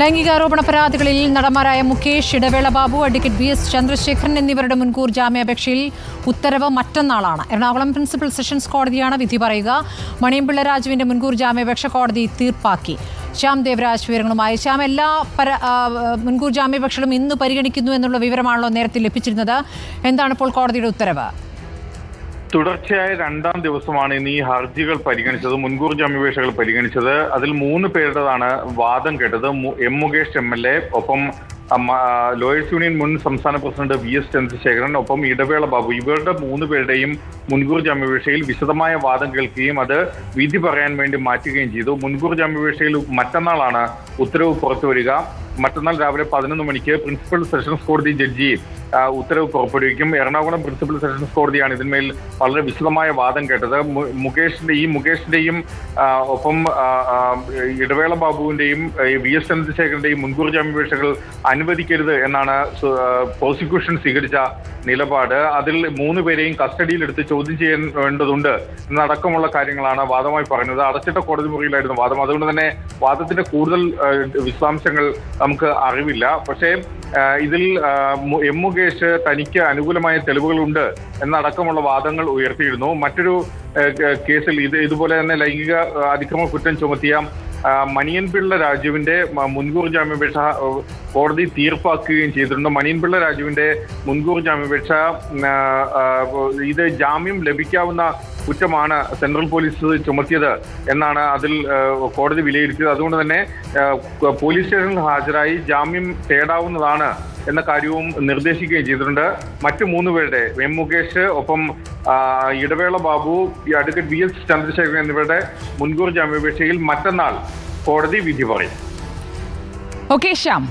ലൈംഗികാരോപണ പരാതികളിൽ നടന്മാരായ Mukesh Idavela Babu advocate V S Chandrasekharan എന്നിവരുടെ മുൻകൂർ ജാമ്യാപേക്ഷയിൽ ഉത്തരവ് മറ്റന്നാളാണ്. എറണാകുളം പ്രിൻസിപ്പൽ സെഷൻസ് കോടതിയാണ് വിധി പറയുക. മണിയമ്പിള്ള രാജുവിന്റെ മുൻകൂർ ജാമ്യാപേക്ഷ കോടതി തീർപ്പാക്കി. ശ്യാം ദേവരാജ് വിവരങ്ങളുമായി. ശ്യാം എല്ലാ പര മുൻകൂർ ജാമ്യാപേക്ഷകളും ഇന്ന് പരിഗണിക്കുന്നു എന്നുള്ള വിവരമാണല്ലോ നേരത്തെ ലഭിച്ചിരുന്നത്. എന്താണ് ഇപ്പോൾ കോടതിയുടെ ഉത്തരവ്? തുടർച്ചയായ രണ്ടാം ദിവസമാണ് ഇന്ന് ഈ ഹർജികൾ പരിഗണിച്ചത് മുൻകൂർ ജാമ്യാപേക്ഷകൾ പരിഗണിച്ചത്. അതിൽ മൂന്ന് പേരുടേതാണ് വാദം കേട്ടത്. M Mukesh M L A ഒപ്പം ലോയേഴ്സ് യൂണിയൻ മുൻ സംസ്ഥാന പ്രസിഡന്റ് വി എസ് ചന്ദ്രശേഖരൻ ഒപ്പം ഇടവേള ബാബു. ഇവരുടെ മൂന്ന് പേരുടെയും മുൻകൂർ ജാമ്യാപേക്ഷയിൽ വിശദമായ വാദം കേൾക്കുകയും അത് വിധി പറയാൻ വേണ്ടി മാറ്റുകയും ചെയ്തു. മുൻകൂർ ജാമ്യാപേക്ഷയിൽ മറ്റന്നാളാണ് ഉത്തരവ് പുറത്തുവരിക. മറ്റന്നാൾ രാവിലെ പതിനൊന്ന് മണിക്ക് പ്രിൻസിപ്പൽ സെഷൻസ് കോടതി ജഡ്ജി ഉത്തരവ് പുറപ്പെടുവിക്കും. എറണാകുളം പ്രിൻസിപ്പൽ സെഷൻസ് കോടതിയാണ് ഇതിന്മേൽ വളരെ വിശദമായ വാദം കേട്ടത്. മുകേഷിന്റെ ഈ മുകേഷിന്റെയും ഒപ്പം ഇടവേള ബാബുവിന്റെയും വി എസ് ചന്ദ്രശേഖരന്റെയും മുൻകൂർ ജാമ്യാപേക്ഷകൾ അനുവദിക്കരുത് എന്നാണ് പ്രോസിക്യൂഷൻ സ്വീകരിച്ച നിലപാട്. അതിൽ മൂന്ന് പേരെയും കസ്റ്റഡിയിലെടുത്ത് ചോദ്യം ചെയ്യാൻ വേണ്ടതുണ്ട് എന്നടക്കമുള്ള കാര്യങ്ങളാണ് വാദമായി പറഞ്ഞത് അടച്ചിട്ട കോടതി മുറിയിലായിരുന്നു വാദം. അതുകൊണ്ട് തന്നെ വാദത്തിന്റെ കൂടുതൽ വിശദാംശങ്ങൾ നമുക്ക് അറിവില്ല. പക്ഷേ ഇതിൽ എം മുകേഷ് തനിക്ക് അനുകൂലമായ തെളിവുകളുണ്ട് എന്നടക്കമുള്ള വാദങ്ങൾ ഉയർത്തിയിരുന്നു. മറ്റൊരു കേസിൽ ഇത് ഇതുപോലെ തന്നെ ലൈംഗിക അതിക്രമ കുറ്റം ചുമത്തിയ മണിയൻപിള്ള രാജുവിന്റെ മുൻകൂർ ജാമ്യാപേക്ഷ കോടതി തീർപ്പാക്കുകയും ചെയ്തിട്ടുണ്ട്. മണിയൻപിള്ള രാജുവിന്റെ മുൻകൂർ ജാമ്യാപേക്ഷ ഇത് ജാമ്യം ലഭിക്കാവുന്ന കുറ്റമാണ് സെൻട്രൽ പോലീസ് ചുമത്തിയത് എന്നാണ് അതിൽ കോടതി വിലയിരുത്തിയത്. അതുകൊണ്ട് തന്നെ പോലീസ് സ്റ്റേഷനിൽ ഹാജരായി ജാമ്യം തേടാവുന്നതാണ് എന്ന കാര്യവും നിർദ്ദേശിക്കുകയും ചെയ്തിട്ടുണ്ട്. മറ്റു മൂന്ന് പേരുടെ എം മുകേഷ് ഒപ്പം Idavela Babu advocate V S Chandrasekharan എന്നിവരുടെ മുൻകൂർ ജാമ്യാപേക്ഷയിൽ മറ്റന്നാൾ കോടതി വിധി പറയും. ഓക്കെ ശ്യാം.